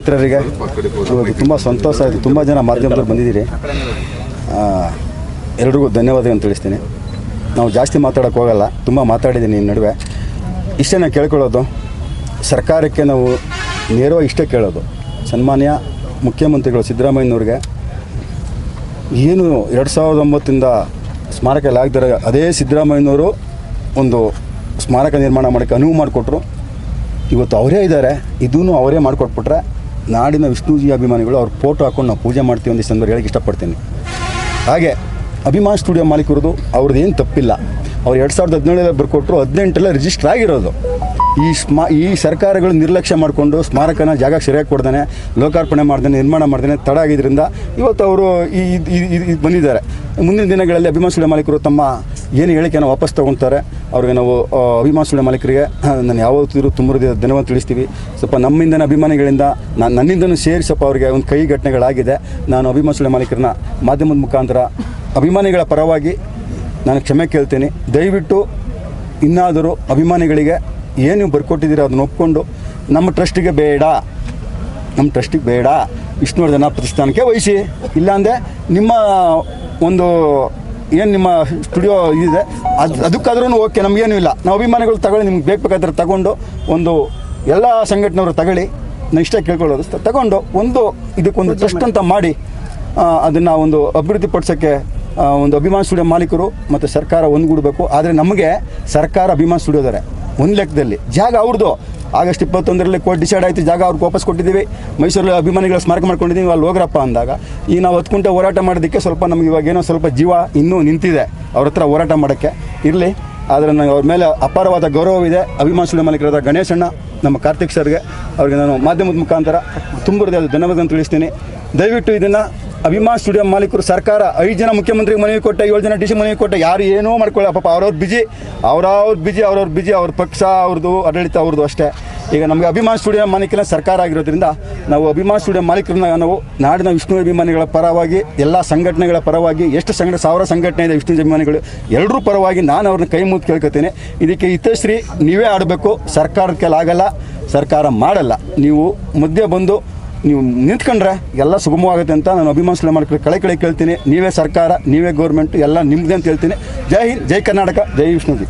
ಮಿತ್ರರಿಗೆ ಇವತ್ತು ತುಂಬ ಸಂತೋಷ ಆಯಿತು. ತುಂಬ ಜನ ಮಾಧ್ಯಮದವ್ರು ಬಂದಿದ್ದೀರಿ. ಎಲ್ರಿಗೂ ಧನ್ಯವಾದಗಳನ್ನು ತಿಳಿಸ್ತೀನಿ. ನಾವು ಜಾಸ್ತಿ ಮಾತಾಡೋಕ್ಕೆ ಹೋಗಲ್ಲ, ತುಂಬ ಮಾತಾಡಿದ್ದೀನಿ ಈ ನಡುವೆ. ಇಷ್ಟೇ ನಾನು ಕೇಳ್ಕೊಳ್ಳೋದು, ಸರ್ಕಾರಕ್ಕೆ ನಾವು ನೇರವಾಗಿ ಇಷ್ಟೇ ಕೇಳೋದು. ಸನ್ಮಾನ್ಯ ಮುಖ್ಯಮಂತ್ರಿಗಳು ಸಿದ್ದರಾಮಯ್ಯನವ್ರಿಗೆ ಏನು ಎರಡು ಸಾವಿರದ ಒಂಬತ್ತಿಂದ ಸ್ಮಾರಕ ಎಲ್ಲ ಆಗ್ದಿರೋ ಅದೇ ಸಿದ್ದರಾಮಯ್ಯನವರು ಒಂದು ಸ್ಮಾರಕ ನಿರ್ಮಾಣ ಮಾಡೋಕ್ಕೆ ಅನುವು ಮಾಡಿಕೊಟ್ರು. ಇವತ್ತು ಅವರೇ ಇದ್ದಾರೆ ಇದೂ ಅವರೇ ಮಾಡಿಕೊಟ್ಬಿಟ್ರೆ ನಾಡಿನ ವಿಷ್ಣುಜಿ ಅಭಿಮಾನಿಗಳು ಅವ್ರ ಫೋಟೋ ಹಾಕೊಂಡು ನಾವು ಪೂಜೆ ಮಾಡ್ತೀವಿ ಒಂದಿಷ್ಟು ಅಂದ್ರೆ ಹೇಳಕ್ಕೆ ಇಷ್ಟಪಡ್ತೀನಿ. ಹಾಗೆ ಅಭಿಮಾನ್ ಸ್ಟುಡಿಯೋ ಮಾಲೀಕರದು ಅವ್ರದ್ದು ಏನು ತಪ್ಪಿಲ್ಲ. ಅವ್ರು ಎರಡು ಸಾವಿರದ ಹದಿನೇಳರಲ್ಲಿ ಬರ್ಕೊಟ್ರು ಹದಿನೆಂಟಲ್ಲ ರಿಜಿಸ್ಟರ್ ಆಗಿರೋದು. ಈ ಸ್ಮಾ, ಈ ಸರ್ಕಾರಗಳು ನಿರ್ಲಕ್ಷ್ಯ ಮಾಡಿಕೊಂಡು ಸ್ಮಾರಕನ ಜಾಗ ಸರಿಯಾಗಿ ಕೊಡ್ದಾನೆ, ಲೋಕಾರ್ಪಣೆ ಮಾಡ್ದಾನೆ, ನಿರ್ಮಾಣ ಮಾಡ್ದಾನೆ ತಡ ಆಗಿದ್ದರಿಂದ ಇವತ್ತು ಅವರು ಈ ಬಂದಿದ್ದಾರೆ. ಮುಂದಿನ ದಿನಗಳಲ್ಲಿ ಅಭಿಮಾನ್ ಸ್ಟುಡಿಯೋ ಮಾಲೀಕರು ತಮ್ಮ ಏನು ಹೇಳಿಕೆಯನ್ನು ವಾಪಸ್ ತಗೊಳ್ತಾರೆ ಅವ್ರಿಗೆ ನಾವು ಅಭಿಮಾನ ಅಭಿಮಾನ್ ಮಾಲೀಕರಿಗೆ ನಾನು ಯಾವತ್ತಿದ್ರು ತುಂಬ ದಿನವನ್ನು ತಿಳಿಸ್ತೀವಿ. ಸ್ವಲ್ಪ ನಮ್ಮಿಂದನೇ ಅಭಿಮಾನಿಗಳಿಂದ ನಾನು ನನ್ನಿಂದನೂ ಸೇರಿ ಸ್ವಲ್ಪ ಅವರಿಗೆ ಒಂದು ಕೈ ಘಟನೆಗಳಾಗಿದೆ ನಾನು ಅಭಿಮಾನ ಸ್ಟುಡಿಯೋ ಮಾಲೀಕರನ್ನ ಮಾಧ್ಯಮದ ಮುಖಾಂತರ ಅಭಿಮಾನಿಗಳ ಪರವಾಗಿ ನಾನು ಕ್ಷಮೆ ಕೇಳ್ತೀನಿ. ದಯವಿಟ್ಟು ಇನ್ನಾದರೂ ಅಭಿಮಾನಿಗಳಿಗೆ ಏನು ಬರ್ಕೊಟ್ಟಿದ್ದೀರೋ ಅದನ್ನ ಒಪ್ಕೊಂಡು, ನಮ್ಮ ಟ್ರಸ್ಟಿಗೆ ಬೇಡ. ನಮ್ಮ ಟ್ರಸ್ಟಿಗೆ ಬೇಡ. ವಿಷ್ಣುವರ್ಧನ ಪ್ರತಿಷ್ಠಾನಕ್ಕೆ ವಹಿಸಿ. ಇಲ್ಲಾಂದರೆ ನಿಮ್ಮ ಒಂದು ಏನು ನಿಮ್ಮ ಸ್ಟುಡಿಯೋ ಇದೆ? ಅದು ಅದಕ್ಕಾದ್ರೂ ಓಕೆ ನಮಗೇನು ಇಲ್ಲ. ನಾವು ಅಭಿಮಾನಿಗಳು ತಗೊಳ್ಳಿ ನಿಮ್ಗೆ ಬೇಕು ಬೇಕಾದ್ರೆ ತಗೊಂಡು ಒಂದು ಎಲ್ಲ ಸಂಘಟನೆಯವರು ತಗೊಳ್ಳಿ. ನಾನು ಇಷ್ಟೇ ಕೇಳ್ಕೊಳ್ಳೋದು. ತಗೊಂಡು ಒಂದು ಇದಕ್ಕೊಂದು ಟ್ರಸ್ಟ್ ಅಂತ ಮಾಡಿ ಅದನ್ನು ಒಂದು ಅಭಿವೃದ್ಧಿಪಡಿಸೋಕ್ಕೆ ಒಂದು ಅಭಿಮಾನ ಸ್ಟುಡಿಯೋ ಮಾಲೀಕರು ಮತ್ತು ಸರ್ಕಾರ ಒಂದುಗೂಡಬೇಕು. ಆದರೆ ನಮಗೆ ಸರ್ಕಾರ ಅಭಿಮಾನ ಸ್ಟುಡಿಯೋದಾರೆ ಒಂದು ಲೆಕ್ಕದಲ್ಲಿ. ಜಾಗ ಅವ್ರದ್ದು ಆಗಸ್ಟ್ ಇಪ್ಪತ್ತೊಂದರಲ್ಲಿ ಕೋರ್ಟ್ ಡಿಸೈಡ್ ಆಯಿತು, ಜಾಗ ಅವ್ರಿಗೆ ವಾಪಸ್ ಕೊಟ್ಟಿದ್ದೀವಿ. ಮೈಸೂರಲ್ಲಿ ಅಭಿಮಾನಿಗಳ ಸ್ಮಾರಕ ಮಾಡ್ಕೊಂಡಿದ್ದೀವಿ, ಅಲ್ಲಿ ಹೋಗ್ರಪ್ಪ ಅಂದಾಗ. ಈ ನಾವು ಹತ್ತು ಹೋರಾಟ ಮಾಡೋದಕ್ಕೆ ಸ್ವಲ್ಪ ನಮ್ಗೆ ಇವಾಗ ಏನೋ ಸ್ವಲ್ಪ ಜೀವ ಇನ್ನೂ ನಿಂತಿದೆ ಅವ್ರ ಹತ್ರ ಹೋರಾಟ ಮಾಡೋಕ್ಕೆ. ಇರಲಿ, ಆದರೆ ನನಗೆ ಅವ್ರ ಮೇಲೆ ಅಪಾರವಾದ ಗೌರವವಿದೆ. ಅಭಿಮಾನ ಸ್ಟುಡಿಯೋ ಮಾಲೀಕರಾದ ಗಣೇಶಣ್ಣ ನಮ್ಮ ಕಾರ್ತಿಕ್ ಸರ್ಗೆ. ಅವ್ರಿಗೆ ನಾನು ಮಾಧ್ಯಮದ ಮುಖಾಂತರ ತುಂಬ ಧನ್ಯವಾದ ತಿಳಿಸ್ತೀನಿ. ದಯವಿಟ್ಟು ಇದನ್ನು ಅಭಿಮಾನ್ ಸ್ಟುಡಿಯೋ ಮಾಲೀಕರು ಸರ್ಕಾರ, ಐದು ಜನ ಮುಖ್ಯಮಂತ್ರಿಗೆ ಮನವಿ ಕೊಟ್ಟ, ಏಳು ಜನ ಡಿ ಸಿ ಮನವಿ ಕೊಟ್ಟ, ಯಾರು ಏನೋ ಮಾಡ್ಕೊಳ್ಳ ಪಾಪ ಅವ್ರವ್ರ ಬಿಜಿ ಅವ್ರವ್ರ ಬಿಜಿ ಅವ್ರವ್ರ ಬಿಜಿ ಅವ್ರ ಪಕ್ಷ ಅವ್ರದ್ದು ಆಡಳಿತ ಅವ್ರದ್ದು ಅಷ್ಟೇ. ಈಗ ನಮಗೆ ಅಭಿಮಾನ್ ಸ್ಟುಡಿಯೋ ಮಾಲೀಕನ ಸರ್ಕಾರ ಆಗಿರೋದ್ರಿಂದ ನಾವು ಅಭಿಮಾನ್ ಸ್ಟುಡಿಯೋ ಮಾಲೀಕರನ್ನ ನಾವು ನಾಡಿನ ವಿಷ್ಣು ಅಭಿಮಾನಿಗಳ ಪರವಾಗಿ, ಎಲ್ಲ ಸಂಘಟನೆಗಳ ಪರವಾಗಿ, ಎಷ್ಟು ಸಂಘಟನೆ ಸಾವಿರ ಸಂಘಟನೆ ಇದೆ ವಿಷ್ಣು ಅಭಿಮಾನಿಗಳು ಎಲ್ಲರೂ ಪರವಾಗಿ ನಾನು ಅವ್ರನ್ನ ಕೈ ಮುಗಿದು ಕೇಳ್ಕೊತೀನಿ. ಇದಕ್ಕೆ ಹಿತಶ್ರೀ ನೀವೇ ಆಡಬೇಕು ಸರ್ಕಾರಕ್ಕೆ ಆಗಲ್ಲ, ಸರ್ಕಾರ ಮಾಡಲ್ಲ. ನೀವು ಮುದ್ದೆ ಬಂದು ನೀವು ನಿಂತ್ಕೊಂಡ್ರೆ ಎಲ್ಲ ಸುಗಮವಾಗುತ್ತೆ ಅಂತ ನಾನು ಅಭಿಮಾನಿಸ್ಲ ಮಾಡ್ಕೊಳ್ಳಿ ಕಳೆ ಕಳೆ ಕೇಳ್ತೀನಿ. ನೀವೇ ಸರ್ಕಾರ, ನೀವೇ ಗೌರ್ಮೆಂಟ್ ಎಲ್ಲ ನಿಮ್ಮದೇ ಅಂತ ಹೇಳ್ತೀನಿ. ಜೈ ಹಿಂದ್, ಜೈ ಕರ್ನಾಟಕ, ಜೈ ವಿಷ್ಣುಜಿ